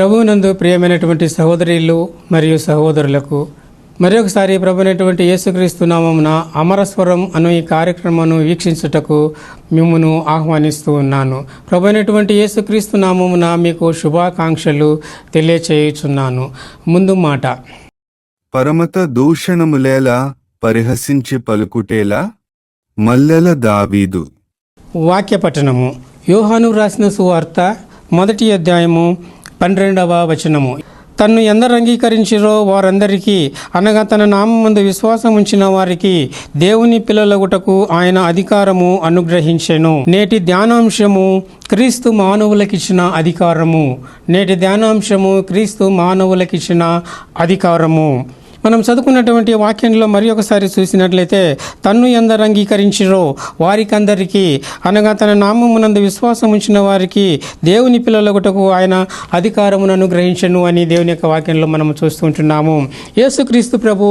ప్రభువునందు ప్రియమైనటువంటి సహోదరులు మరియు సహోదరులకు మరొకసారి ప్రభునటువంటి యేసుక్రీస్తు నామమున అమరస్వరం అను ఈ కార్యక్రమను వీక్షించుటకు మిమ్మును ఆహ్వానిస్తూ ఉన్నాను. ప్రభునటువంటి యేసుక్రీస్తు నామమున మీకు శుభాకాంక్షలు తెలియచేయుచున్నాను. ముందు మాట. పరమత దూషణములేలా పరిహసించి పలుకుటేలా మల్లెల దావీదు. వాక్య పఠనము యోహాను రాసిన సువార్త మొదటి అధ్యాయము పన్నెండవ వచనము. తన్ను ఎందరు అంగీకరించిరో వారందరికీ అనగా తన నామందు విశ్వాసం ఉంచిన వారికి దేవుని పిల్లలగుటకు ఆయన అధికారము అనుగ్రహించెను. నేటి ధ్యానాంశము క్రీస్తు మానవులకిచ్చిన అధికారము. నేటి ధ్యానాంశము క్రీస్తు మానవులకిచ్చిన అధికారము. మనం చదువుకున్నటువంటి వాక్యంలో మరి ఒకసారి చూసినట్లయితే తన్ను ఎందరు అంగీకరించిరో వారికందరికీ అనగా తన నామమునందు విశ్వాసం ఉంచిన వారికి దేవుని పిల్లలగుటకు ఆయన అధికారమును అనుగ్రహించను అని దేవుని యొక్క వాక్యంలో మనం చూస్తుంటున్నాము యేసుక్రీస్తు ప్రభు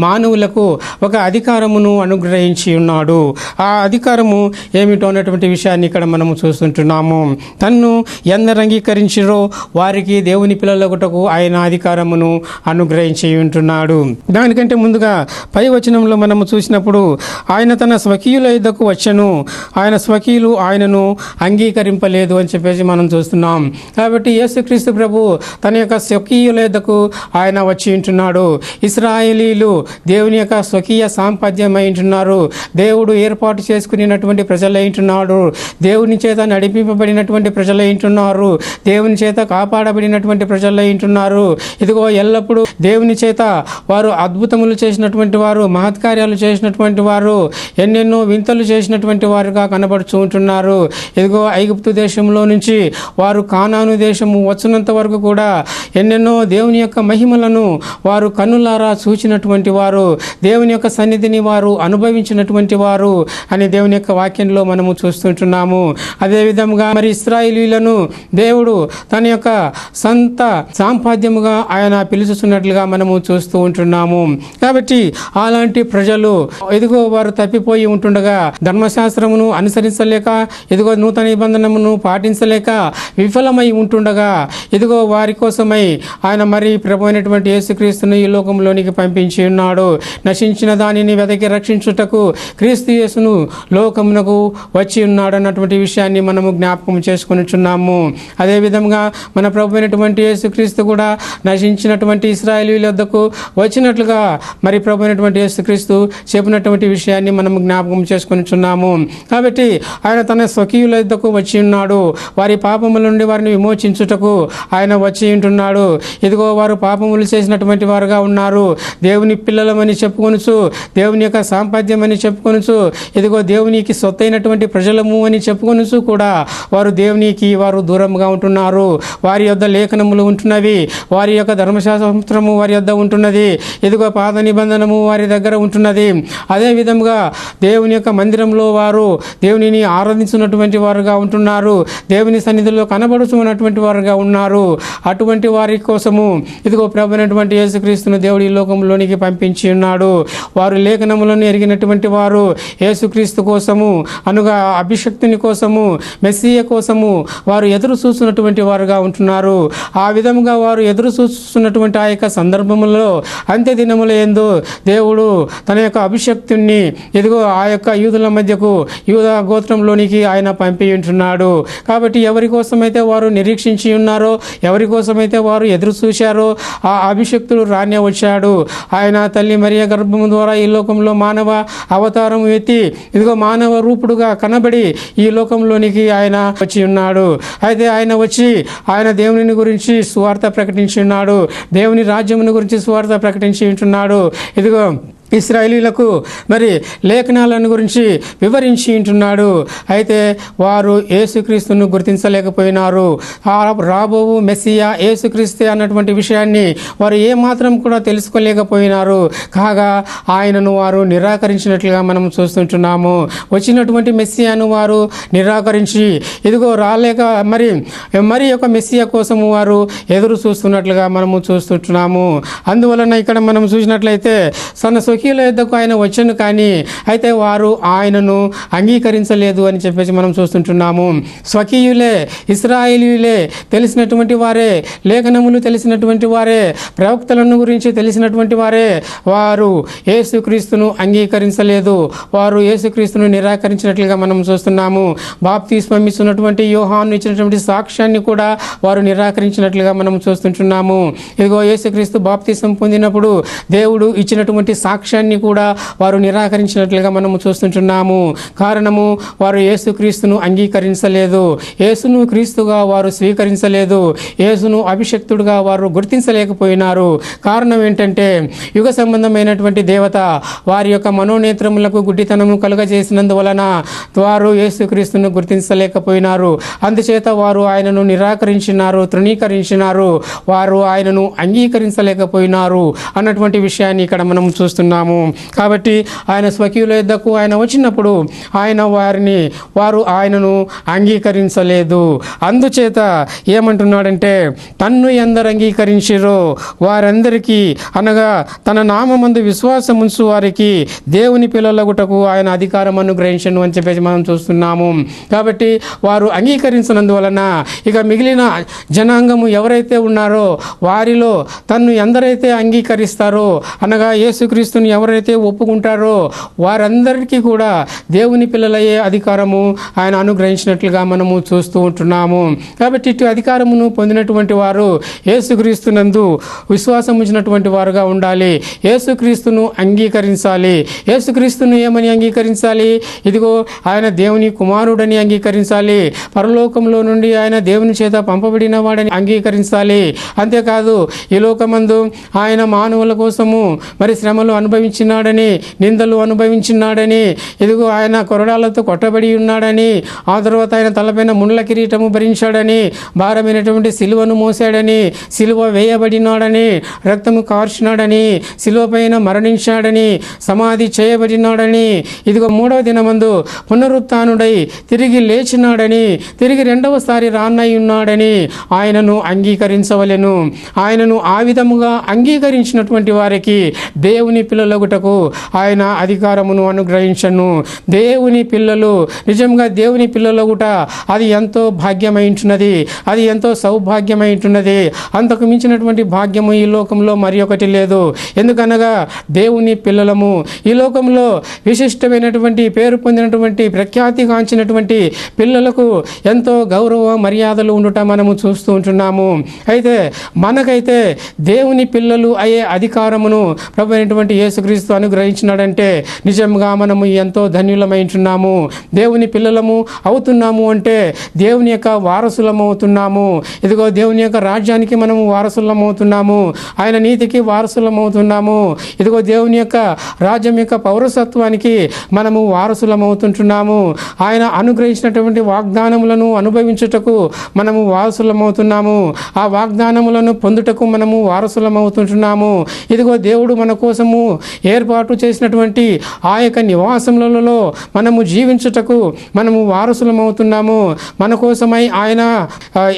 మానవులకు ఒక అధికారమును అనుగ్రహించి ఉన్నాడు. ఆ అధికారము ఏమిటో అన్నటువంటి విషయాన్ని ఇక్కడ మనము చూస్తుంటున్నాము తన్ను ఎందరు అంగీకరించిరో వారికి దేవుని పిల్లలగుటకు ఆయన అధికారమును అనుగ్రహించి ఉంటున్నాడు. దానికంటే ముందుగా పై వచనంలో మనము చూసినప్పుడు ఆయన తన స్వకీయుల ఇద్దకు వచ్చను. ఆయన స్వకీయులు ఆయనను అంగీకరింపలేదు అని చెప్పేసి మనం చూస్తున్నాం. కాబట్టి యేసుక్రీస్తు ప్రభు తన యొక్క స్వకీయుల ఇద్దకు ఆయన వచ్చి ఉంటున్నాడు. ఇస్రాయేలీలు దేవుని యొక్క స్వకీయ సాంపద్యమై ఉంటున్నారు. దేవుడు ఏర్పాటు చేసుకునేటువంటి ప్రజలై ఉంటున్నాడు. దేవుని చేత నడిపింపబడినటువంటి ప్రజలై ఉంటున్నారు. దేవుని చేత కాపాడబడినటువంటి ప్రజలై ఉంటున్నారు. ఇదిగో ఎల్లప్పుడూ దేవుని చేత వారు అద్భుతములు చేసినటువంటి వారు మహత్కార్యాలు చేసినటువంటి వారు ఎన్నెన్నో వింతలు చేసినటువంటి వారుగా కనబడుచూ ఉంటున్నారు. ఇదిగో ఐగుప్తు దేశంలో నుంచి వారు కానాను దేశము వచ్చినంత వరకు కూడా ఎన్నెన్నో దేవుని యొక్క మహిమలను వారు కన్నులారా చూచినటువంటి వారు దేవుని యొక్క సన్నిధిని వారు అనుభవించినటువంటి వారు అని దేవుని యొక్క వాక్యంలో మనము చూస్తుంటున్నాము. అదేవిధంగా మరి ఇస్రాయిలీలను దేవుడు తన యొక్క సంత సాంపాద్యముగా ఆయన పిలుచుతున్నట్లుగా మనము చూస్తూ ఉంటున్నాము. కాబట్టి అలాంటి ప్రజలు ఎదుగో వారు తప్పిపోయి ఉంటుండగా ధర్మశాస్త్రమును అనుసరించలేక ఎదుగో నూతన నిబంధనమును పాటించలేక విఫలమై ఉంటుండగా ఎదుగో వారి కోసమై ఆయన మరి ప్రభు అయినటువంటి యేసుక్రీస్తును ఈ లోకంలోనికి పంపించి ఉన్నాడు. నశించిన దానిని వెదకి రక్షించుటకు క్రీస్తు యేసును లోకమునకు వచ్చి ఉన్నాడు అన్నటువంటి విషయాన్ని మనము జ్ఞాపకం చేసుకునిచున్నాము. అదేవిధంగా మన ప్రభు అయినటువంటి యేసుక్రీస్తు కూడా నశించినటువంటి ఇస్రాయేలీల వద్దకు వచ్చినట్లుగా మరి ప్రభు అయినటువంటి యేసుక్రీస్తు చెప్పినటువంటి విషయాన్ని మనం జ్ఞాపకం చేసుకునిచున్నాము. కాబట్టి ఆయన తన స్వకీయుల యుద్ధకు వచ్చి ఉన్నాడు. వారి పాపముల నుండి వారిని విమోచించుటకు ఆయన వచ్చి ఉంటున్నాడు. ఇదిగో వారు పాపములు చేసినటువంటి వారుగా ఉన్నారు. దేవుని పిల్లలమని చెప్పుకొనుచు దేవుని యొక్క సాంపాద్యమని చెప్పుకొనుచు ఇదిగో దేవునికి సొత్తైనటువంటి ప్రజలము అని చెప్పుకొనుచు కూడా వారు దేవునికి వారు దూరంగా ఉంటున్నారు. వారి యొద్ద లేఖనములు ఉంటున్నవి. వారి యొక్క ధర్మశాస్త్రము వారి యొద్ద ఉంటున్నది. ఇదిగో పాద నిబంధనము వారి దగ్గర ఉంటున్నది. అదే విధముగా దేవుని యొక్క మందిరంలో వారు దేవునిని ఆరాధించినటువంటి వారుగా ఉంటున్నారు. దేవుని సన్నిధిలో కనబడుచున్నటువంటి వారుగా ఉన్నారు. అటువంటి వారి కోసము ఇదిగో ప్రభునటువంటి యేసుక్రీస్తును దేవుడి లోకంలోనికి పంపించి ఉన్నాడు. వారు లేఖనములను ఎరిగినటువంటి వారు యేసుక్రీస్తు కోసము అనుగా అభిషక్తుని కోసము మెస్సియ కోసము వారు ఎదురు చూస్తున్నటువంటి వారుగా ఉంటున్నారు. ఆ విధముగా వారు ఎదురు చూస్తున్నటువంటి ఆ యొక్క సందర్భములో అంత్య దినముల ఎందు దేవుడు తన యొక్క అభిషక్తుని ఎదుగో ఆ యొక్క యూదుల మధ్యకు యూద గోత్రంలోనికి ఆయన పంపి ఉంటున్నాడు. కాబట్టి ఎవరి కోసమైతే వారు నిరీక్షించి ఉన్నారో ఎవరి కోసమైతే వారు ఎదురు చూశారో ఆ అభిషక్తుడు రానే వచ్చాడు. ఆయన తల్లి మరియ గర్భము ద్వారా ఈ లోకంలో మానవ అవతారం ఎత్తి ఇదిగో మానవ రూపుడుగా కనబడి ఈ లోకంలోనికి ఆయన వచ్చి ఉన్నాడు. అయితే ఆయన వచ్చి ఆయన దేవుని గురించి సువార్త ప్రకటించి ఉన్నాడు. దేవుని రాజ్యమును గురించి సువార్త ప్రకటించి ఉంటున్నాడు ఇదిగో ఇస్రాయిలీలకు మరి లేఖనాలను గురించి వివరించి ఉంటున్నాడు. అయితే వారు యేసుక్రీస్తును గుర్తించలేకపోయినారు. ఆ రాబోవు మెస్సియా యేసుక్రీస్తే అన్నటువంటి విషయాన్ని వారు ఏమాత్రం కూడా తెలుసుకోలేకపోయినారు. కాగా ఆయనను వారు నిరాకరించినట్లుగా మనం చూస్తుంటున్నాము. వచ్చినటువంటి మెస్సియాను వారు నిరాకరించి ఇదిగో రాలేక మరి మరి యొక్క మెస్సియా కోసము వారు ఎదురు చూస్తున్నట్లుగా మనము చూస్తుంటున్నాము. అందువలన ఇక్కడ మనం చూసినట్లయితే సన్న స్వకీయుల యుద్ధకు ఆయన వచ్చాను కానీ అయితే వారు ఆయనను అంగీకరించలేదు అని చెప్పేసి మనం చూస్తుంటున్నాము. స్వకీయులే ఇస్రాయేలీయులే తెలిసినటువంటి వారే లేఖనములు తెలిసినటువంటి వారే ప్రవక్తలను గురించి తెలిసినటువంటి వారే వారు యేసుక్రీస్తును అంగీకరించలేదు. వారు యేసుక్రీస్తును నిరాకరించినట్లుగా మనం చూస్తున్నాము. బాప్తిస్మం ఇస్తున్నటువంటి యోహాను ఇచ్చినటువంటి సాక్ష్యాన్ని కూడా వారు నిరాకరించినట్లుగా మనం చూస్తుంటున్నాము. ఇదిగో యేసుక్రీస్తు బాప్తిస్మం పొందినప్పుడు దేవుడు ఇచ్చినటువంటి సాక్ష్యాన్ని కూడా వారు నిరాకరించినట్లుగా మనము చూస్తుంటున్నాము. కారణము వారు యేసుక్రీస్తును అంగీకరించలేదు. యేసును క్రీస్తుగా వారు స్వీకరించలేదు. యేసును అభిషక్తుడుగా వారు గుర్తించలేకపోయినారు. కారణం ఏంటంటే యుగ సంబంధమైనటువంటి దేవత వారి యొక్క మనోనేత్రములకు గుడ్డితనము కలుగజేసినందువలన వారు యేసుక్రీస్తును గుర్తించలేకపోయినారు. అందుచేత వారు ఆయనను నిరాకరించినారు తృణీకరించినారు. వారు ఆయనను అంగీకరించలేకపోయినారు అన్నటువంటి విషయాన్ని ఇక్కడ మనం చూస్తున్నాం. చూస్తున్నాము కాబట్టి ఆయన స్వకీయుల యుద్ధకు ఆయన వచ్చినప్పుడు ఆయన వారిని వారు ఆయనను అంగీకరించలేదు. అందుచేత ఏమంటున్నాడంటే తన్ను ఎందరు అంగీకరించిరో? వారందరికీ అనగా తన నామందు విశ్వాసం ఉంచు వారికి దేవుని పిల్లలగుటకు ఆయన అధికారం అనుగ్రహించను అని చెప్పేసి మనం చూస్తున్నాము. కాబట్టి వారు అంగీకరించినందువలన ఇక మిగిలిన జనాంగము ఎవరైతే ఉన్నారో వారిలో తన్ను ఎందరైతే అంగీకరిస్తారో అనగా యేసుక్రీస్తుని ఎవరైతే ఒప్పుకుంటారో వారందరికీ కూడా దేవుని పిల్లలయ్యే అధికారము ఆయన అనుగ్రహించినట్లుగా మనము చూస్తూ ఉంటున్నాము. కాబట్టి ఇటు అధికారమును పొందినటువంటి వారు ఏసుక్రీస్తునందు విశ్వాసం ఉంచినటువంటి వారుగా ఉండాలి. ఏసుక్రీస్తును అంగీకరించాలి. ఏసుక్రీస్తును ఏమని అంగీకరించాలి? ఇదిగో ఆయన దేవుని కుమారుడని అంగీకరించాలి. పరలోకంలో నుండి ఆయన దేవుని చేత పంపబడిన వాడని అంగీకరించాలి. అంతేకాదు ఈ లోకమందు ఆయన మానవుల కోసము మరి శ్రమలు అనుభవించినాడని నిందలు అనుభవించినాడని ఇదిగో ఆయన కొరడాలతో కొట్టబడి ఉన్నాడని ఆ తర్వాత ఆయన తలపైన ముండ్ల కిరీటము భరించాడని భారమైనటువంటి సిలువను మోసాడని సిలువ వేయబడినాడని రక్తము కార్చినాడని సిలువ పైన మరణించాడని సమాధి చేయబడినాడని ఇదిగో మూడవ దినమందు పునరుత్నుడై తిరిగి లేచినాడని తిరిగి రెండవసారి రాన్నై ఉన్నాడని ఆయనను అంగీకరించవలెను. ఆయనను ఆ విధముగా అంగీకరించినటువంటి వారికి దేవుని పిల్లలగుటకు ఆయన అధికారమును అనుగ్రహించను. దేవుని పిల్లలు నిజంగా దేవుని పిల్లలగుట అది ఎంతో భాగ్యమైంటున్నది అది ఎంతో సౌభాగ్యమైంటున్నది అంతకు మించినటువంటి భాగ్యము ఈ లోకంలో మరి ఒకటి లేదు. ఎందుకనగా దేవుని పిల్లలము ఈ లోకంలో విశిష్టమైనటువంటి పేరు పొందినటువంటి ప్రఖ్యాతిగాంచినటువంటి పిల్లలకు ఎంతో గౌరవ మర్యాదలు ఉండటం మనము చూస్తూ ఉంటున్నాము. అయితే మనకైతే దేవుని పిల్లలు అయ్యే అధికారమును ప్రభు అయినటువంటి యేసుక్రీస్తు అనుగ్రహించినాడంటే నిజంగా మనము ఎంతో ధన్యులమైంటున్నాము దేవుని పిల్లలము అవుతున్నాము అంటే దేవుని యొక్క వారసులమవుతున్నాము. ఇదిగో దేవుని యొక్క రాజ్యానికి మనము వారసులం అవుతున్నాము ఆయన నీతికి వారసులం అవుతున్నాము ఇదిగో దేవుని యొక్క రాజ్యం యొక్క పౌరసత్వానికి మనము వారసులం అవుతుంటున్నాము ఆయన అనుగ్రహించినటువంటి వాగ్దానములను అనుభవించుటకు మనము వారసులం అవుతున్నాము ఆ వాగ్దానములను పొందుటకు మనము వారసులం అవుతుంటున్నాము ఇదిగో దేవుడు మన కోసము ఏర్పాటు చేసినటువంటి ఆ యొక్క నివాసములలో మనము జీవించుటకు మనము వారసులమవుతున్నాము. మన కోసమై ఆయన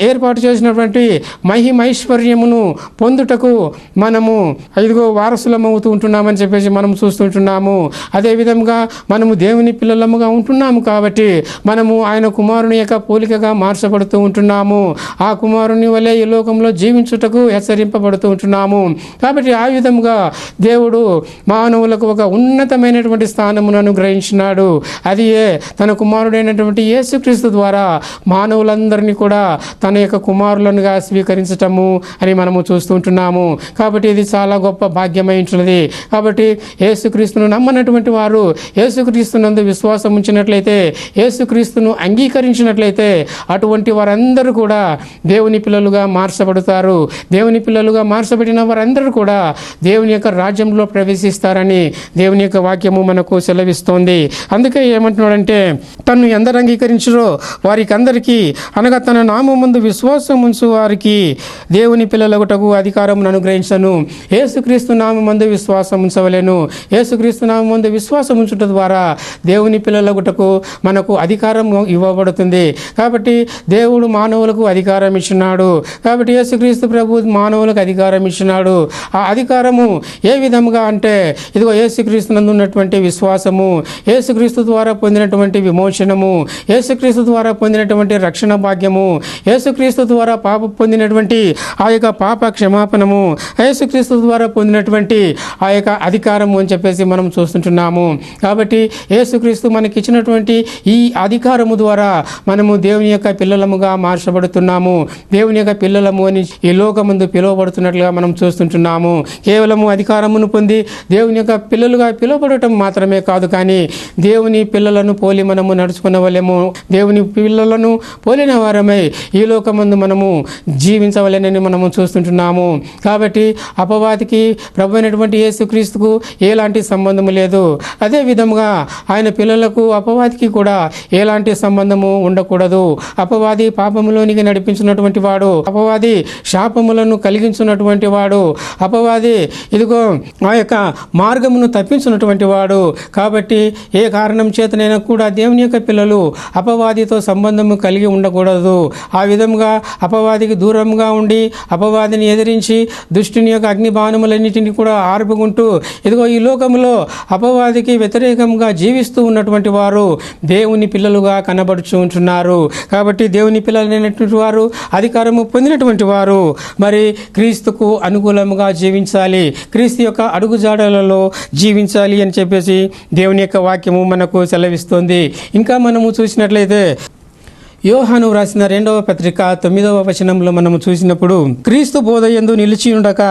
ఏర్పాటు చేసినటువంటి మహిమైశ్వర్యమును పొందుటకు మనము ఐదుగో వారసులం అవుతూ ఉంటున్నామని చెప్పేసి మనం చూస్తుంటున్నాము. అదేవిధంగా మనము దేవుని పిల్లలముగా ఉంటున్నాము కాబట్టి మనము ఆయన కుమారుని యొక్క పోలికగా మార్చబడుతూ ఉంటున్నాము. ఆ కుమారుని వలె ఈ లోకంలో జీవించుటకు హెచ్చరింపబడుతూ ఉంటున్నాము. కాబట్టి ఆ విధముగా దేవుడు మానవులకు ఒక ఉన్నతమైనటువంటి స్థానమును అనుగ్రహించినాడు. అది ఏ? తన కుమారుడైనటువంటి యేసుక్రీస్తు ద్వారా మానవులందరినీ కూడా తన యొక్క కుమారులనుగా స్వీకరించటము అని మనము చూస్తుంటున్నాము కాబట్టి ఇది చాలా గొప్ప భాగ్యమైంటున్నది కాబట్టి యేసుక్రీస్తును నమ్మనటువంటి వారు యేసుక్రీస్తునందు విశ్వాసం ఉంచినట్లయితే యేసుక్రీస్తును అంగీకరించినట్లయితే అటువంటి వారందరూ కూడా దేవుని పిల్లలుగా మార్చబడతారు. దేవుని పిల్లలుగా మార్చబడిన వారందరూ కూడా దేవుని యొక్క రాజ్యంలో ప్రవేశిస్తారని దేవుని యొక్క వాక్యము మనకు సెలవిస్తోంది. అందుకే ఏమంటున్నాడంటే తను ఎందరు అంగీకరించరో వారికి అందరికీ అనగా తన నామం ముందు విశ్వాసం ఉంచు వారికి దేవుని పిల్లలగుటకు అధికారం అనుగ్రహించను. ఏసుక్రీస్తు నామం ముందు విశ్వాసం ఉంచవలేను. ఏసుక్రీస్తు నామం ముందు విశ్వాసం ఉంచుట ద్వారా దేవుని పిల్లలగుటకు మనకు అధికారం ఇవ్వబడుతుంది. కాబట్టి దేవుడు మానవులకు అధికారం ఇచ్చినాడు. కాబట్టి యేసుక్రీస్తు ప్రభు మానవులకు అధికారం ఇచ్చినాడు. ఆ అధికారము ఏ విధముగా అంటే ఏమిటంటే ఇదిగో ఏసుక్రీస్తు నందు ఉన్నటువంటి విశ్వాసము ఏసుక్రీస్తు ద్వారా పొందినటువంటి విమోచనము ఏసుక్రీస్తు ద్వారా పొందినటువంటి రక్షణ భాగ్యము ఏసుక్రీస్తు ద్వారా పాప పొందినటువంటి ఆ యొక్క పాప క్షమాపణము ఏసుక్రీస్తు ద్వారా పొందినటువంటి ఆ యొక్క అధికారము అని చెప్పేసి మనం చూస్తుంటున్నాము. కాబట్టి ఏసుక్రీస్తు మనకి ఇచ్చినటువంటి ఈ అధికారము ద్వారా మనము దేవుని యొక్క పిల్లలముగా మార్చబడుతున్నాము. దేవుని యొక్క పిల్లలము అని ఈ లోకముందు పిలువబడుతున్నట్లుగా మనం చూస్తుంటున్నాము. కేవలము అధికారమును పొంది దేవుని యొక్క పిల్లలుగా పిలువబడటం మాత్రమే కాదు కానీ దేవుని పిల్లలను పోలి మనము నడుచుకునవలేము దేవుని పిల్లలను పోలిన వారమై ఈ లోకమందు మనము జీవించవలెనని మనము చూస్తుంటున్నాము. కాబట్టి అపవాదికి ప్రభు అయినటువంటి యేసుక్రీస్తుకు ఎలాంటి సంబంధము లేదు. అదే విధముగా ఆయన పిల్లలకు అపవాదికి కూడా ఎలాంటి సంబంధము ఉండకూడదు. అపవాది పాపములోనికి నడిపించినటువంటి వాడు అపవాది శాపములను కలిగించున్నటువంటి వాడు అపవాది ఇదిగో ఆ యొక్క మార్గమును తప్పించినటువంటి వాడు. కాబట్టి ఏ కారణం చేతనైనా కూడా దేవుని యొక్క పిల్లలు అపవాదితో సంబంధము కలిగి ఉండకూడదు. ఆ విధంగా అపవాదికి దూరంగా ఉండి అపవాదిని ఎదిరించి దుష్టుని యొక్క అగ్ని బాణములన్నిటిని కూడా ఆర్పుకుంటూ ఇదిగో ఈ లోకంలో అపవాదికి వ్యతిరేకంగా జీవిస్తూ ఉన్నటువంటి వారు దేవుని పిల్లలుగా కనబడుచు ఉంటున్నారు. కాబట్టి దేవుని పిల్లలైనటువంటి వారు అధికారము పొందినటువంటి వారు మరి క్రీస్తుకు అనుకూలముగా జీవించాలి. క్రీస్తు యొక్క అడుగుజాడలలో జీవించాలి అని చెప్పేసి దేవుని యొక్క వాక్యము మనకు సెలవిస్తుంది. ఇంకా మనము చూసినట్లయితే యోహాను వ్రాసిన రెండవ పత్రిక తొమ్మిదవ వచనంలో మనము చూసినప్పుడు క్రీస్తు బోధయందు నిలిచి ఉండక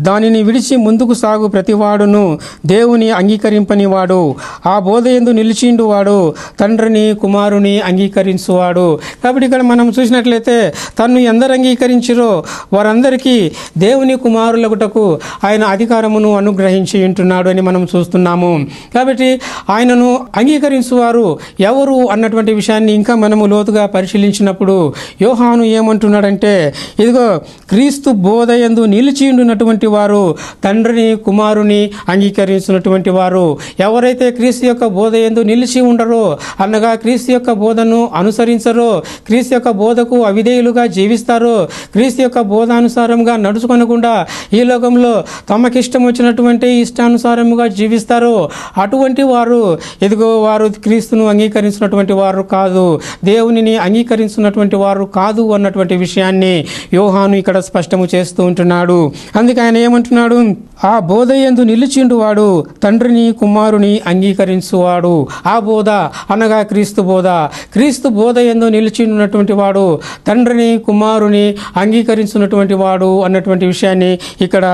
దానిని విడిచి ముందుకు సాగు ప్రతివాడును దేవుని అంగీకరింపని వాడు ఆ బోధయందు నిలిచిండు వాడు తండ్రిని కుమారుని అంగీకరించువాడు. కాబట్టి ఇక్కడ మనం చూసినట్లయితే తను ఎందరు అంగీకరించిరో వారందరికీ దేవుని కుమారులగుటకు ఆయన అధికారమును అనుగ్రహించి ఉంటున్నాడు అని మనం చూస్తున్నాము. కాబట్టి ఆయనను అంగీకరించువారు ఎవరు అన్నటువంటి విషయాన్ని ఇంకా మనము లోతుగా పరిశీలించినప్పుడు యోహాను ఏమంటున్నాడంటే ఇదిగో క్రీస్తు బోధయందు నిలిచి ఉండినటువంటి వారు తండ్రిని కుమారుని అంగీకరించినటువంటి వారు ఎవరైతే క్రీస్తు యొక్క బోధ ఎందు నిలిచి ఉండరో అనగా క్రీస్తు యొక్క బోధను అనుసరించరో క్రీస్తు యొక్క బోధకు అవిధేయులుగా జీవిస్తారో క్రీస్తు యొక్క బోధానుసారంగా నడుచుకొనకుండా ఈ లోకంలో తమకిష్టం వచ్చినటువంటి ఇష్టానుసారముగా జీవిస్తారో అటువంటి వారు ఇదిగో వారు క్రీస్తును అంగీకరించినటువంటి వారు కాదు. దేవునిని అంగీకరించినటువంటి వారు కాదు అన్నటువంటి విషయాన్ని యోహాను ఇక్కడ స్పష్టము చేస్తూ ఉంటున్నాడు. అందుకే ఆయన ఏమంటున్నాడు? ఆ బోధ ఎందు నిలిచిండు వాడు తండ్రిని కుమారుని అంగీకరించువాడు. ఆ బోధ అనగా క్రీస్తు బోధ. క్రీస్తు బోధ ఎందు నిలిచి ఉన్నటువంటి వాడు తండ్రిని కుమారుని అంగీకరించినటువంటి వాడు అన్నటువంటి విషయాన్ని ఇక్కడ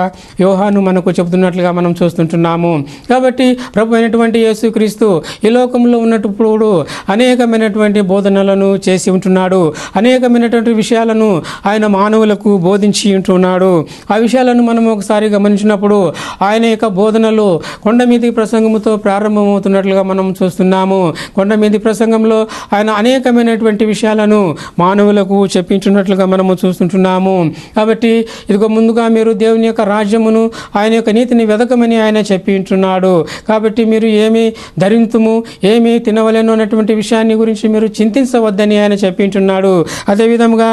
యోహాను మనకు చెబుతున్నట్లుగా మనం చూస్తుంటున్నాము. కాబట్టి ప్రభు అయినటువంటి యేసుక్రీస్తు ఈ లోకంలో ఉన్నప్పుడు అనేకమైనటువంటి బోధనలను చేసి ఉంటున్నాడు. అనేకమైనటువంటి విషయాలను ఆయన మానవులకు బోధించి ఉంటున్నాడు. ఆ విషయాలను మనం ఒకసారి గమనించినప్పుడు ఆయన యొక్క బోధనలు కొండ మీది ప్రసంగముతో ప్రారంభమవుతున్నట్లుగా మనం చూస్తున్నాము. కొండ మీది ప్రసంగంలో ఆయన అనేకమైనటువంటి విషయాలను మానవులకు చెప్పించున్నట్లుగా మనము చూస్తుంటున్నాము. కాబట్టి ఇదిగో ముందుగా మీరు దేవుని యొక్క రాజ్యమును ఆయన యొక్క నీతిని వెదకమని ఆయన చెప్పి ఉంటున్నాడు కాబట్టి మీరు ఏమి ధరింతుము ఏమి తినవలేను అన్నటువంటి విషయాన్ని గురించి మీరు చింతించవద్దని ఆయన ఆయన చెప్పించున్నాడు అదేవిధంగా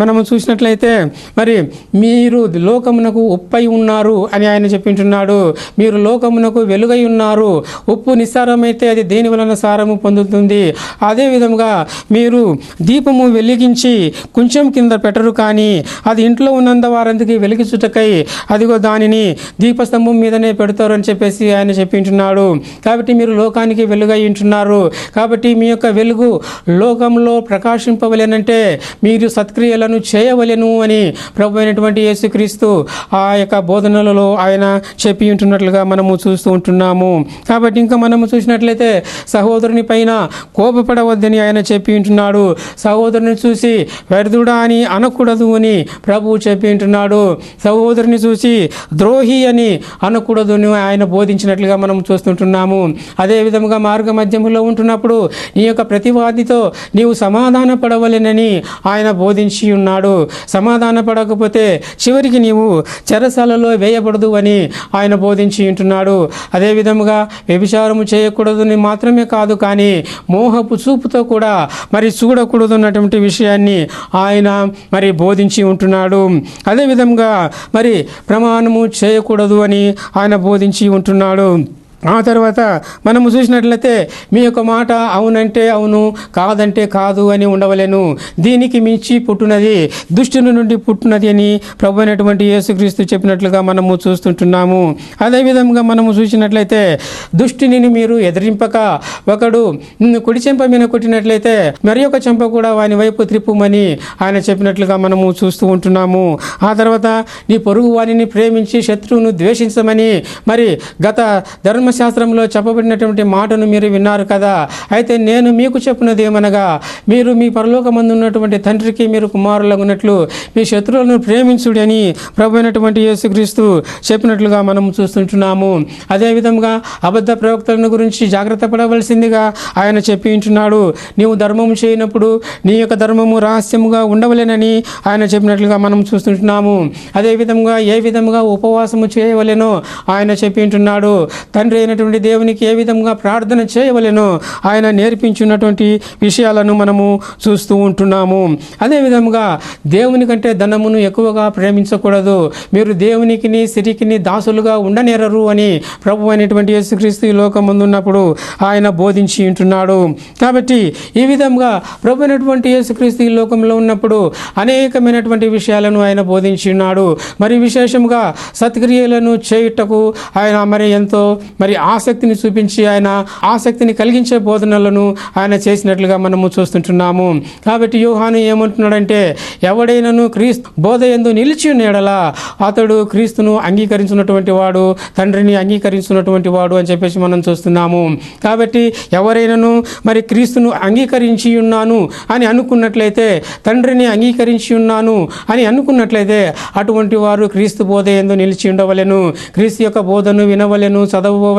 మనము చూసినట్లయితే మరి మీరు లోకమునకు ఉప్పై ఉన్నారు అని ఆయన చెప్పింటున్నాడు. మీరు లోకమునకు వెలుగై ఉన్నారు. ఉప్పు నిస్సారమైతే అది దేని వలన సారము పొందుతుంది? అదేవిధంగా మీరు దీపము వెలిగించి కొంచెం కింద పెట్టరు కానీ అది ఇంట్లో ఉన్నంత వారందరికీ వెలిగించుటకై అదిగో దానిని దీపస్తంభం మీదనే పెడతారు అని చెప్పేసి ఆయన చెప్పింటున్నాడు. కాబట్టి మీరు లోకానికి వెలుగై ఉంటున్నారు. కాబట్టి మీ యొక్క వెలుగు లోకంలో ప్రకాశింపవలెనంటే మీరు సత్క్రియలను చేయవలెను అని ప్రభు అయినటువంటి యేసుక్రీస్తు ఆ యొక్క బోధనలలో ఆయన చెప్పి ఉంటున్నట్లుగా మనము చూస్తూ ఉంటున్నాము. కాబట్టి ఇంకా మనము చూసినట్లయితే సహోదరుని పైన కోపపడవద్దని ఆయన చెప్పి ఉంటున్నాడు. సహోదరుని చూసి వ్యర్థుడా అని అనకూడదు అని ప్రభువు చెప్పి ఉంటున్నాడు. సహోదరుని చూసి ద్రోహి అని అనకూడదు అని ఆయన బోధించినట్లుగా మనం చూస్తుంటున్నాము. అదే విధముగా మార్గ మధ్యములో ఉంటున్నప్పుడు నీ యొక్క ప్రతివాదితో నీవు సమా పడవలెనని ఆయన బోధించి ఉన్నాడు. సమాధాన పడకపోతే చివరికి నీవు చెరసాలలో వేయబడదు అని ఆయన బోధించి ఉంటున్నాడు. అదేవిధముగా వ్యభిచారము చేయకూడదని మాత్రమే కాదు కానీ మోహపు చూపుతో కూడా మరి చూడకూడదు అన్నటువంటి విషయాన్ని ఆయన మరి బోధించి ఉంటున్నాడు. అదేవిధంగా మరి ప్రమాణము చేయకూడదు అని ఆయన బోధించి ఉంటున్నాడు. ఆ తర్వాత మనము చూసినట్లయితే మీ యొక్క మాట అవునంటే అవును కాదంటే కాదు అని ఉండవలేను. దీనికి మించి పుట్టునది దుష్టుని నుండి పుట్టునది అని ప్రభు అయినటువంటి యేసుక్రీస్తు చెప్పినట్లుగా మనము చూస్తుంటున్నాము. అదేవిధంగా మనము చూసినట్లయితే దుష్టిని మీరు ఎదిరింపక ఒకడు కుడి చెంప మీద కొట్టినట్లయితే మరి ఒక చెంప కూడా వాని వైపు త్రిప్పుమని ఆయన చెప్పినట్లుగా మనము చూస్తూ ఉంటున్నాము. ఆ తర్వాత నీ పొరుగు వానిని ప్రేమించి శత్రువును ద్వేషించమని మరి గత ధర్మ ధర్మశాస్త్రంలో చెప్పబడినటువంటి మాటను మీరు విన్నారు కదా. అయితే నేను మీకు చెప్పినది ఏమనగా మీరు మీ పరలోకమందు ఉన్నటువంటి తండ్రికి మీరు కుమారులగున్నట్లు మీ శత్రువులను ప్రేమించుడి అని ప్రభు అయినటువంటి యేసుక్రీస్తు చెప్పినట్లుగా మనం చూస్తుంటున్నాము. అదేవిధంగా అబద్ధ ప్రవక్తలను గురించి జాగ్రత్త పడవలసిందిగా ఆయన చెప్పి ఉంటున్నాడు. నీవు ధర్మము చేయనప్పుడు నీ యొక్క ధర్మము రహస్యముగా ఉండవలేనని ఆయన చెప్పినట్లుగా మనం చూస్తుంటున్నాము. అదేవిధంగా ఏ విధముగా ఉపవాసము చేయవలెనో ఆయన చెప్పి ఉంటున్నాడు. తండ్రి అయినటువంటి దేవునికి ఏ విధంగా ప్రార్థన చేయవలెనో ఆయన నేర్పించున్నటువంటి విషయాలను మనము చూస్తూ ఉంటున్నాము. అదేవిధముగా దేవుని కంటే ధనమును ఎక్కువగా ప్రేమించకూడదు. మీరు దేవునికిని సిరికిని దాసులుగా ఉండనేరరు అని ప్రభు అయినటువంటి యేసుక్రీస్తు ఈ లోకం ముందున్నప్పుడు ఆయన బోధించి ఉంటున్నాడు. కాబట్టి ఈ విధంగా ప్రభు అయినటువంటి యేసుక్రీస్తు ఈ లోకంలో ఉన్నప్పుడు అనేకమైనటువంటి విషయాలను ఆయన బోధించి ఉన్నాడు. మరి విశేషంగా సత్క్రియలను చేయుటకు ఆయన మరి ఎంతో మరి ఆసక్తిని చూపించి ఆయన ఆసక్తిని కలిగించే బోధనలను ఆయన చేసినట్లుగా మనము చూస్తుంటున్నాము. కాబట్టి యోహాను ఏమంటున్నాడంటే ఎవడైనను క్రీస్తు బోధ ఎందు నిలిచి ఉన్నాడలా అతడు క్రీస్తును అంగీకరించినటువంటి వాడు తండ్రిని అంగీకరించినటువంటి వాడు అని చెప్పేసి మనం చూస్తున్నాము. కాబట్టి ఎవరైనాను మరి క్రీస్తును అంగీకరించి ఉన్నాను అని అనుకున్నట్లయితే తండ్రిని అంగీకరించి ఉన్నాను అని అనుకున్నట్లయితే అటువంటి వారు క్రీస్తు బోధ ఎందు నిలిచి ఉండవలెను. క్రీస్తు యొక్క బోధను వినవలెను చదవవలెను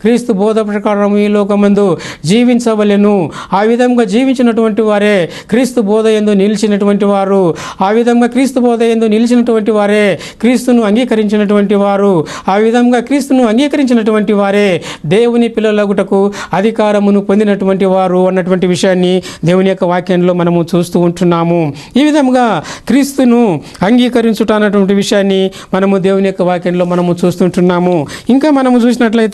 క్రీస్తు బోధ ప్రకారం ఈ లోకమందు జీవించవలెను. ఆ విధంగా జీవించినటువంటి వారే క్రీస్తు బోధ ఎందు నిలిచినటువంటి వారు. ఆ విధంగా క్రీస్తు బోధ ఎందు నిలిచినటువంటి వారే క్రీస్తును అంగీకరించినటువంటి వారు. ఆ విధంగా క్రీస్తును అంగీకరించినటువంటి వారే దేవుని పిల్లలగుటకు అధికారమును పొందినటువంటి వారు అన్నటువంటి విషయాన్ని దేవుని యొక్క వాక్యంలో మనము చూస్తూ ఉంటున్నాము. ఈ విధంగా క్రీస్తును అంగీకరించుట అన్నటువంటి విషయాన్ని మనము దేవుని యొక్క వాక్యంలో మనము చూస్తుంటున్నాము. ఇంకా మనము చూసినట్లయితే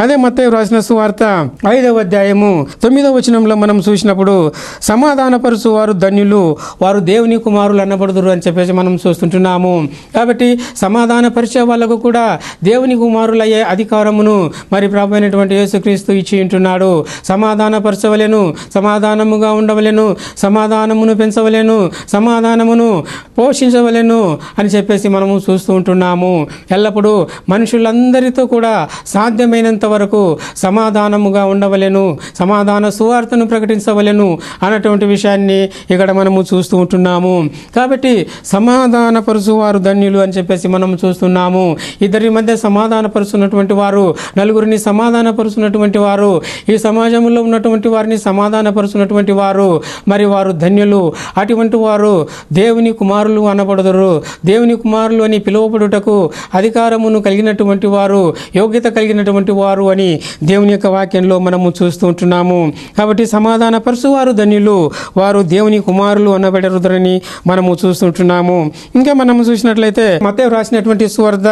అదే మత్తయ్య రాసిన సువార్త ఐదవ అధ్యాయము తొమ్మిదవ వచనంలో మనం చూసినప్పుడు సమాధానపరుచు వారు ధన్యులు వారు దేవుని కుమారులు అనబడుదురు అని చెప్పేసి మనం చూస్తుంటున్నాము. కాబట్టి సమాధానపరిచే వాళ్ళకు కూడా దేవుని కుమారులయ్యే అధికారమును మరి ప్రభు అయినటువంటి యేసుక్రీస్తు ఇచ్చి ఉంటున్నాడు. సమాధానపరచవలేను సమాధానముగా ఉండవలెను సమాధానమును పెంచవలెను సమాధానమును పోషించవలెను అని చెప్పేసి మనము చూస్తూ ఉంటున్నాము. ఎల్లప్పుడూ మనుషులందరితో కూడా సాధ్యమైనంత వరకు సమాధానముగా ఉండవలెను సమాధాన సువార్తను ప్రకటించవలెను అన్నటువంటి విషయాన్ని ఇక్కడ మనము చూస్తూ ఉంటున్నాము. కాబట్టి సమాధానపరుచు వారు ధన్యులు అని చెప్పేసి మనం చూస్తున్నాము. ఇద్దరి మధ్య సమాధానపరుచున్నటువంటి వారు నలుగురిని సమాధానపరుచున్నటువంటి వారు ఈ సమాజంలో ఉన్నటువంటి వారిని సమాధానపరుచున్నటువంటి వారు మరి వారు ధన్యులు. అటువంటి వారు దేవుని కుమారులు అనబడదురు. దేవుని కుమారులు అని పిలువబడుటకు అధికారమును కలిగినటువంటి వారు యోగ్యత కలిగినటువంటి వారు అని దేవుని యొక్క వాక్యంలో మనము చూస్తూ ఉంటున్నాము. కాబట్టి సమాధాన పరుచువారు ధన్యులు. వారు దేవుని కుమారులు అనబడరుదరని మనము చూస్తుంటున్నాము ఇంకా మనము చూసినట్లయితే మతే రాసినటువంటి సువర్ధ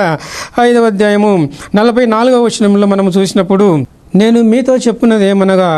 ఐదవ అధ్యాయము నలభై నాలుగవ వచనంలో మనము చూసినప్పుడు నేను మీతో చెప్పున్నది ఏమనగా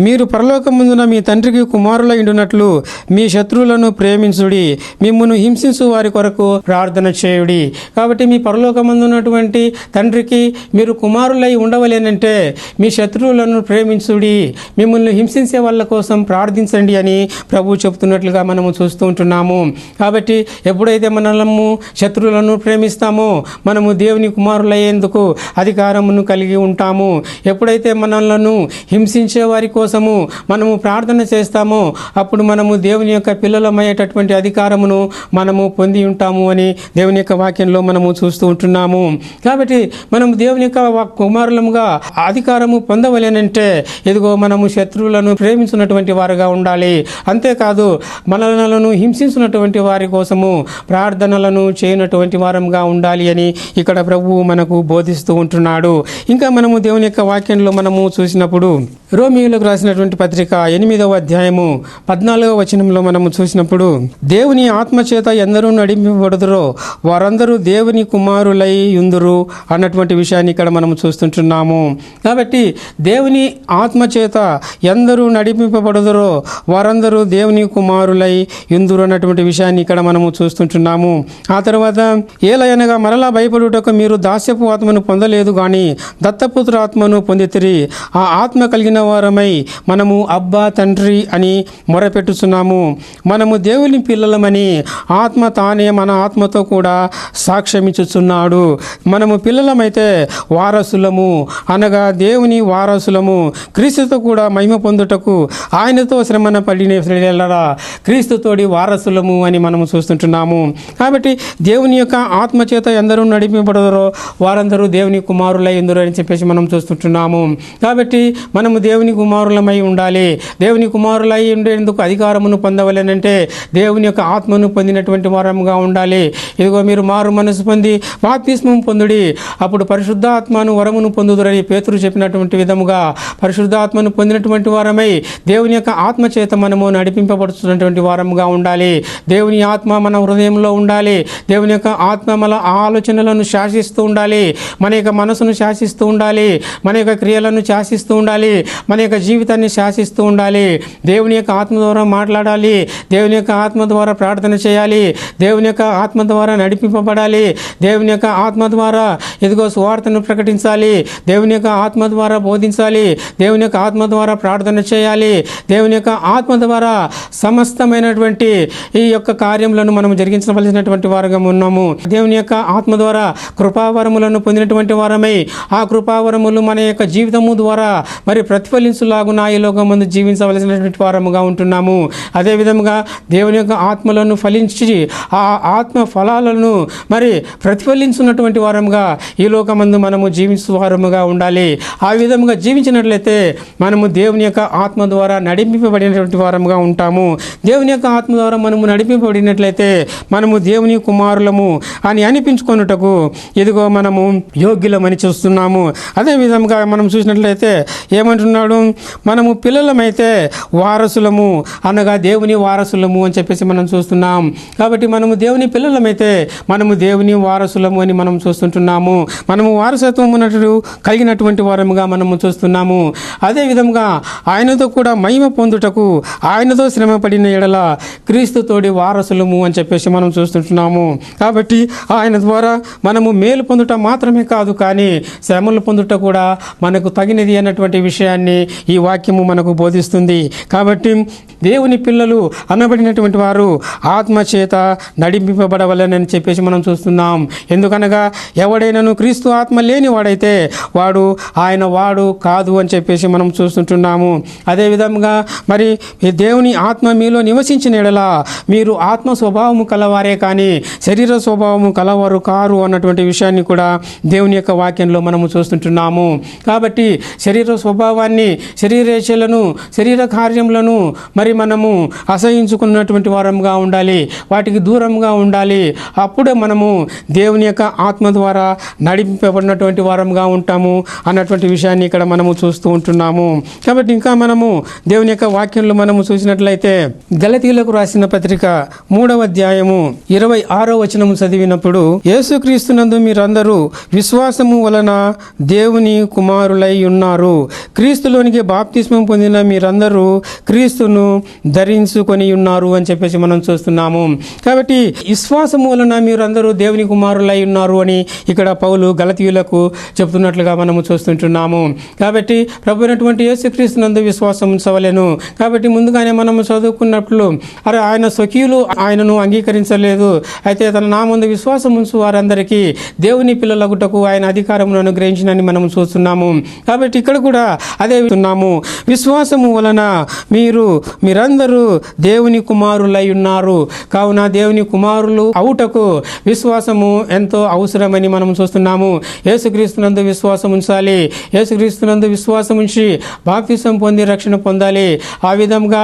మీరు పరలోకముందున మీ తండ్రికి కుమారుల ఇండునట్లు మీ శత్రువులను ప్రేమించుడి మిమ్మను హింసించు వారి కొరకు ప్రార్థన చేయుడి. కాబట్టి మీ పరలోకమందున్నటువంటి తండ్రికి మీరు కుమారులై ఉండవలేనంటే మీ శత్రువులను ప్రేమించుడి మిమ్మల్ని హింసించే వాళ్ళ కోసం ప్రార్థించండి అని ప్రభువు చెబుతున్నట్లుగా మనము చూస్తూ ఉంటున్నాము. కాబట్టి ఎప్పుడైతే మనము శత్రువులను ప్రేమిస్తామో మనము దేవుని కుమారులయ్యేందుకు అధికారమును కలిగి ఉంటాము. ఎప్పుడైతే మనలను హింసించే వారి కోసము మనము ప్రార్థన చేస్తామో. అప్పుడు మనము దేవుని యొక్క పిల్లలమయ్యేటటువంటి అధికారమును మనము పొంది ఉంటాము అని దేవుని యొక్క వాక్యంలో మనము చూస్తూ ఉంటున్నాము. కాబట్టి మనము దేవుని యొక్క కుమారులముగా అధికారము పొందవలేనంటే ఇదిగో మనము శత్రువులను ప్రేమించినటువంటి వారుగా ఉండాలి. అంతేకాదు మనలను హింసించినటువంటి వారి కోసము ప్రార్థనలను చేయనటువంటి వారంగా ఉండాలి అని ఇక్కడ ప్రభువు మనకు బోధిస్తూ ఉంటున్నాడు. ఇంకా మనము దేవుని యొక్క వాక్యంలో మనము చూసినప్పుడు రోమియోలకు రాసినటువంటి పత్రిక ఎనిమిదవ అధ్యాయము పద్నాలుగవ వచనంలో మనము చూసినప్పుడు దేవుని ఆత్మచేత ఎందరూ నడిపబడుదరో వారందరూ దేవుని కుమారులై ఉందరు అన్నటువంటి విషయాన్ని ఇక్కడ మనము చూస్తుంటున్నాము. కాబట్టి దేవుని ఆత్మచేత ఎందరూ నడిపింపబడుదురో వారందరూ దేవుని కుమారులై ఉందురు అన్నటువంటి విషయాన్ని ఇక్కడ మనము చూస్తుంటున్నాము. ఆ తర్వాత ఏలయనగా మరలా భయపడుటకు మీరు దాస్యపు ఆత్మను పొందలేదు కానీ దత్తపుత్ర ఆత్మను పొందితిరి. ఆ ఆత్మ కలిగిన వారమై మనము అబ్బా తండ్రి అని మొరపెట్టుచున్నాము. మనము దేవుని పిల్లలమని ఆత్మ తానే మన ఆత్మతో కూడా సాక్ష్యమిచ్చుచున్నాడు. మనము పిల్లలమైతే వారసులము. అనగా దేవుని వారసులము. క్రీస్తుతో కూడా మహిమ పొందుటకు ఆయనతో శ్రమన పడిన వెళ్ళరా క్రీస్తుతోడి వారసులము అని మనము చూస్తుంటున్నాము. కాబట్టి దేవుని యొక్క ఆత్మచేత ఎందరూ నడిపింపడదరో వారందరూ దేవుని కుమారులై ఎందురు అని చెప్పేసి మనం చూస్తుంటున్నాము. కాబట్టి మనము దేవుని కుమారులమై ఉండాలి. దేవుని కుమారులై ఉండేందుకు అధికారమును పొందవలనంటే దేవుని యొక్క ఆత్మను పొందినటువంటి వారముగా ఉండాలి. ఇదిగో మీరు మారు మనసు పొంది బాప్తిస్మం పొందుడి. అప్పుడు పరిశుద్ధాత్మను వరమును పొందుదురని పేతురు చెప్పినటువంటి విధముగా పరిశుద్ధాత్మను పొందినటువంటి వారమై దేవుని యొక్క ఆత్మ చేత మనము నడిపింపబడుతున్నటువంటి వారముగా ఉండాలి. దేవుని ఆత్మ మన హృదయంలో ఉండాలి. దేవుని యొక్క ఆత్మ మన ఆలోచనలను శాసిస్తూ ఉండాలి. మన యొక్క మనసును శాసిస్తూ ఉండాలి. మన యొక్క క్రియలను శాసిస్తూ ఉండాలి. మన యొక్క జీవితాన్ని శాసిస్తూ ఉండాలి. దేవుని యొక్క ఆత్మ ద్వారా మాట్లాడాలి. దేవుని యొక్క ఆత్మ ద్వారా ప్రార్థన చేయాలి. దేవుని యొక్క ఆత్మ ద్వారా నడిపింపబడాలి. దేవుని యొక్క ఆత్మ ద్వారా ఎదుగో సువార్తను ప్రకటించాలి. దేవుని యొక్క ఆత్మ ద్వారా బోధించాలి. దేవుని యొక్క ఆత్మ ద్వారా ప్రార్థన చేయాలి. దేవుని యొక్క ఆత్మ ద్వారా సమస్తమైనటువంటి ఈ యొక్క కార్యములను మనం జరిగించవలసినటువంటి వారుగా ఉన్నాము. దేవుని యొక్క ఆత్మ ద్వారా కృపావరములను పొందినటువంటి వారమై ఆ కృపావరములు మన యొక్క జీవితము ద్వారా మరి ప్రతిఫలించులాగున ఈ లోకం ముందు జీవించవలసినటువంటి వారముగా ఉంటున్నాము. అదే విధముగా దేవుని యొక్క ఆత్మలను ఫలించి ఆ ఆత్మ ఫలాలను మరి ప్రతిఫలించున్నటువంటి వారముగా ఈ లోకమందు మనము జీవించు వారముగా ఉండాలి. ఆ విధముగా జీవించినట్లయితే మనము దేవుని యొక్క ఆత్మ ద్వారా నడిపింపబడినటువంటి వారముగా ఉంటాము. దేవుని యొక్క ఆత్మ ద్వారా మనము నడిపింపబడినట్లయితే మనము దేవుని కుమారులము అని అనిపించుకొనుటకు ఇదిగో మనము యోగ్యులమని చూస్తున్నాము. అదే విధంగా మనం చూసినట్లయితే ఏమంటున్నాడు? మనము పిల్లలమైతే వారసులము. అనగా దేవుని వారసులము అని చెప్పేసి మనం చూస్తున్నాం. కాబట్టి మనము దేవుని పిల్లలమైతే మనము దేవుని వారసులము అని మనం చూస్తుంటున్నాము. మనము వారసత్వం ఉన్నట్టు కలిగినటువంటి వారముగా మనము చూస్తున్నాము. అదేవిధంగా ఆయనతో కూడా మహిమ పొందుటకు ఆయనతో శ్రమ పడిన ఎడల క్రీస్తుతోడి వారసులము అని చెప్పేసి మనం చూస్తుంటున్నాము. కాబట్టి ఆయన ద్వారా మనము మేలు పొందుట మాత్రమే కాదు కానీ శ్రమలు పొందుట కూడా మనకు తగినది అన్నటువంటి విషయాన్ని ఈ వాక్యము మనకు బోధిస్తుంది. కాబట్టి దేవుని పిల్లలు అనబడినటువంటి వారు ఆత్మ చేత నడిపింపబడవలనని చెప్పేసి మనం చూస్తున్నాం. ఎందుకనగా ఎవడైనాను క్రీస్తు ఆత్మ లేని వాడైతే వాడు ఆయన వాడు కాదు అని చెప్పేసి మనం చూస్తుంటున్నాము. అదేవిధంగా మరి దేవుని ఆత్మ మీలో నివసించిన ఎడలా మీరు ఆత్మ స్వభావము కలవారే కానీ శరీర స్వభావము కలవారు కారు అన్నటువంటి విషయాన్ని కూడా దేవుని యొక్క వాక్యంలో మనము చూస్తుంటున్నాము. కాబట్టి శరీర స్వభావాన్ని శరీరేచ్ఛలను శరీర కార్యములను మరి మనము అసహించుకున్నటువంటి వారంగా ఉండాలి వాటికి దూరంగా ఉండాలి. అప్పుడే మనము దేవుని యొక్క ఆత్మ ద్వారా నడిపింపబడినటువంటి వారంగా ఉంటాము అన్నటువంటి విషయాన్ని ఇక్కడ మనము చూస్తూ ఉంటున్నాము. కాబట్టి ఇంకా మనము దేవుని యొక్క వాక్యంలో మనము చూసినట్లయితే గలతీలకు రాసిన పత్రిక మూడవ అధ్యాయము ఇరవై ఆరో వచనము చదివినప్పుడు యేసుక్రీస్తునందు మీరందరూ విశ్వాసము వలన దేవుని కుమారులై ఉన్నారు. క్రీస్తులోనికి బాప్తిస్మం పొందిన మీరందరూ క్రీస్తును ధరించుకొని ఉన్నారు అని చెప్పేసి మనం చూస్తున్నాము. కాబట్టి విశ్వాసం వలన మీరందరూ దేవుని కుమారులై ఉన్నారు అని ఇక్కడ పౌలు గలతీయులకు చెప్తున్నట్లుగా మనము చూస్తుంటున్నాము. కాబట్టి ప్రభు అయినటువంటి యేసుక్రీస్తు నందు విశ్వాసం ఉంచవలెను. కాబట్టి ముందుగానే మనము చదువుకున్నట్లు అరే ఆయన స్వకీయులు ఆయనను అంగీకరించలేదు. అయితే తన నా ముందు విశ్వాసం ఉంచు వారందరికీ దేవుని పిల్లలగుటకు ఆయన అధికారమును అనుగ్రహించినని మనం చూస్తున్నాము. కాబట్టి ఇక్కడ కూడా అదే విన్నాము విశ్వాసము వలన మీరు మీరందరూ దేవుని కుమారులై ఉన్నారు. కావున దేవుని కుమారులు అవుటకు విశ్వాసము ఎంతో అవసరమని మనం చూస్తున్నాము. యేసుక్రీస్తునందు విశ్వాసం ఉంచాలి. యేసుక్రీస్తునందు విశ్వాసం ఉంచి బాప్తిసం పొంది రక్షణ పొందాలి. ఆ విధంగా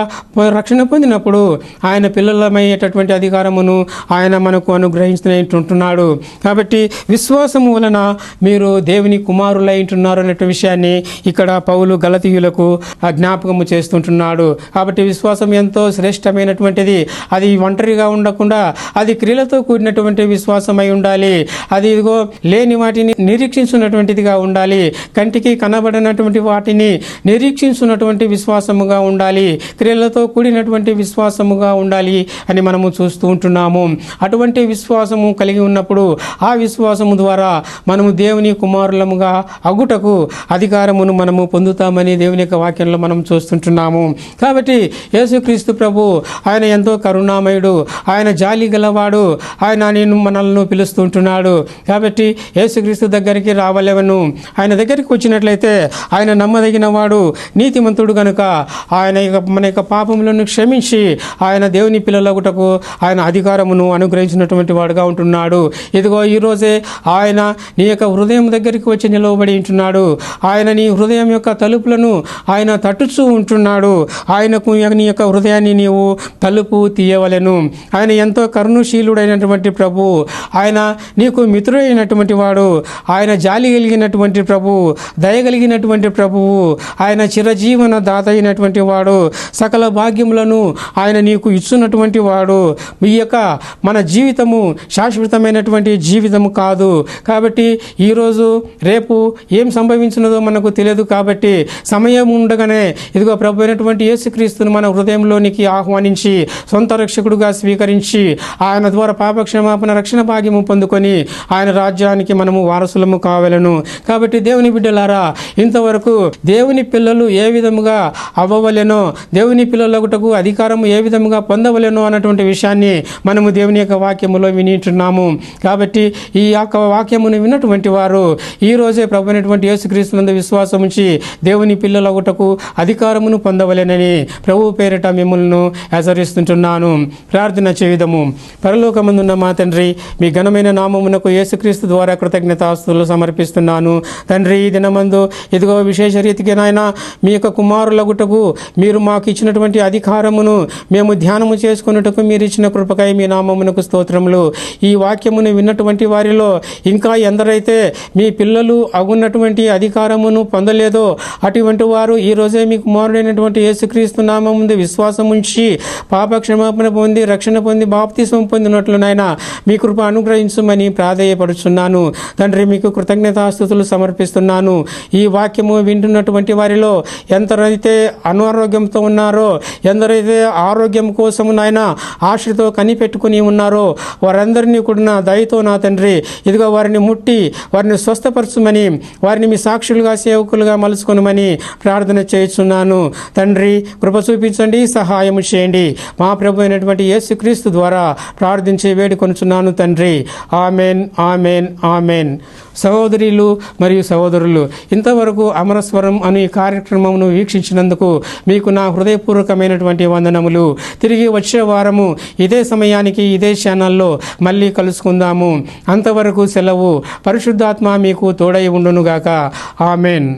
రక్షణ పొందినప్పుడు ఆయన పిల్లలమయ్యేటటువంటి అధికారమును ఆయన మనకు అనుగ్రహించుకుంటున్నాడు కాబట్టి విశ్వాసము వలన మీరు దేవుని కుమారులై ఉంటున్నారు అనే విషయాన్ని ఇక్కడ పౌలు గలతీయులకు ఆ జ్ఞాపకము చేస్తుంటున్నాడు. కాబట్టి విశ్వాసం ఎంతో శ్రేష్టమైనటువంటిది. అది ఒంటరిగా ఉండకుండా అది క్రియలతో కూడినటువంటి విశ్వాసమై ఉండాలి. అది ఇదిగో లేని వాటిని నిరీక్షించున్నటువంటిదిగా ఉండాలి. కంటికి కనబడినటువంటి వాటిని నిరీక్షించున్నటువంటి విశ్వాసముగా ఉండాలి. క్రియలతో కూడినటువంటి విశ్వాసముగా ఉండాలి అని మనము చూస్తూ ఉంటున్నాము. అటువంటి విశ్వాసము కలిగి ఉన్నప్పుడు ఆ విశ్వాసము ద్వారా మనము దేవుని కుమారులముగా అగుటకు అధికారమును మనము పొందుతామని దేవుని యొక్క వాక్యంలో మనం చూస్తుంటున్నాము. కాబట్టి యేసుక్రీస్తు ప్రభు ఆయన ఎంతో కరుణామయుడు ఆయన జాలి గలవాడు ఆయన నేను మనల్ని పిలుస్తుంటున్నాడు. కాబట్టి యేసుక్రీస్తు దగ్గరికి రావలేవను? ఆయన దగ్గరికి వచ్చినట్లయితే ఆయన నమ్మదగిన వాడు నీతిమంతుడు కనుక ఆయన మన యొక్క పాపములను క్షమించి ఆయన దేవుని పిల్లలగుటకు ఆయన అధికారమును అనుగ్రహించినటువంటి వాడుగా ఉంటున్నాడు. ఇదిగో ఈ రోజే ఆయన నీ యొక్క హృదయం దగ్గరికి వచ్చి నిలవబడి ఉంటున్నాడు. ఆయన నీ హృదయం యొక్క తలుపులను ఆయన తట్టుచూ ఉంటున్నాడు. ఆయనకు నీ యొక్క హృదయాన్ని నీవు తలుపు తీయవలెను. ఆయన ఎంతో కరుణశీలుడైనటువంటి ప్రభు. ఆయన నీకు మిత్రుడైనటువంటి వాడు. ఆయన జాలి కలిగినటువంటి ప్రభు. దయగలిగినటువంటి ప్రభువు ఆయన చిరజీవన దాత అయినటువంటి వాడు. సకల భాగ్యములను ఆయన నీకు ఇచ్చున్నటువంటి వాడు. ఈ యొక్క మన జీవితము శాశ్వతమైనటువంటి జీవితము కాదు. కాబట్టి ఈరోజు రేపు ఏం సంభవించినదో మనకు తెలియదు కాబట్టి సమయం ఉండగానే ఇదిగో ప్రభు అయినటువంటి యేసుక్రీస్తును మన హృదయంలోనికి ఆహ్వానించి సొంత రక్షకుడుగా స్వీకరించి ఆయన ద్వారా పాపక్షమాపణ రక్షణ భాగ్యము పొందుకొని ఆయన రాజ్యానికి మనము వారసులము కావలను. కాబట్టి దేవుని బిడ్డలారా ఇంతవరకు దేవుని పిల్లలు ఏ విధముగా అవ్వవలెనో దేవుని పిల్లలకుటకు అధికారము ఏ విధముగా పొందవలెనో అన్నటువంటి విషయాన్ని మనము దేవుని యొక్క వాక్యములో వినింటున్నాము కాబట్టి ఈ యొక్క వాక్యమును విన్నటువంటి వారు ఈ రోజే ప్రభు అయినటువంటి యేసుక్రీస్తునందు విశ్వాసం ఉంచి దేవుని పిల్లలగుటకు అధికారమును పొందవలెనని ప్రభు పేరిట మిమ్మల్ని హెచ్చరిస్తుంటున్నాను. ప్రార్థన చేయుదము. పరలోకమందున్న మా తండ్రి మీ ఘనమైన నామమునకు యేసుక్రీస్తు ద్వారా కృతజ్ఞతాస్తులు సమర్పిస్తున్నాను. తండ్రి ఈ దినమందు ఇదిగో విశేష రీతికి నాయన మీ యొక్క కుమారులగుటకు మీరు మాకు ఇచ్చినటువంటి అధికారమును మేము ధ్యానము చేసుకున్నట్టుకు మీరు ఇచ్చిన కృపకై మీ నామమునకు స్తోత్రములు. ఈ వాక్యమును విన్నటువంటి వారిలో ఇంకా ఎందరైతే మీ పిల్లలు అగున్నటువంటి అధికారమును పొందలేదో అటువంటి వారు ఈ రోజే మీ కుమారుడైనటువంటి యేసుక్రీస్తు నామం ముందు విశ్వాసం ఉంచి పాప క్షమాపణ పొంది రక్షణ పొంది బాప్తిసం పొందినట్లు నాయన మీ కృప అనుగ్రహించమని ప్రాధేయపడుచున్నాను. తండ్రి మీకు కృతజ్ఞతాస్థుతులు సమర్పిస్తున్నాను. ఈ వాక్యము వింటున్నటువంటి వారిలో ఎంతరైతే అనారోగ్యంతో ఉన్నారో ఎందరైతే ఆరోగ్యం కోసం నాయన ఆశతో కనిపెట్టుకుని ఉన్నారో వారందరినీ కూడా నా దయతో నా తండ్రి ఇదిగో వారిని ముట్టి వారిని స్వస్థపరచుమని వారిని మీ సాక్షులుగా సేవకులుగా మలుచుకొనమని ప్రార్థన చేస్తున్నాను తండ్రి కృప చూపించండి సహాయం చేయండి. మా ప్రభు అయినటువంటి యేసుక్రీస్తు ద్వారా ప్రార్థించి వేడుకొనుచున్నాను తండ్రి. Amen amen amen. సహోదరులు మరియు సహోదరులు ఇంతవరకు అమరస్వరం అనే కార్యక్రమమును వీక్షించినందుకు మీకు నా హృదయపూర్వకమైనటువంటి వందనములు. తిరిగి వచ్చే వారము ఇదే సమయానికి ఇదే ఛానల్లో మళ్ళీ కలుసుకుందాము. అంతవరకు సెలవు. పరిశుద్ధాత్మ మీకు తోడై ఉండునుగాక. ఆమెన్.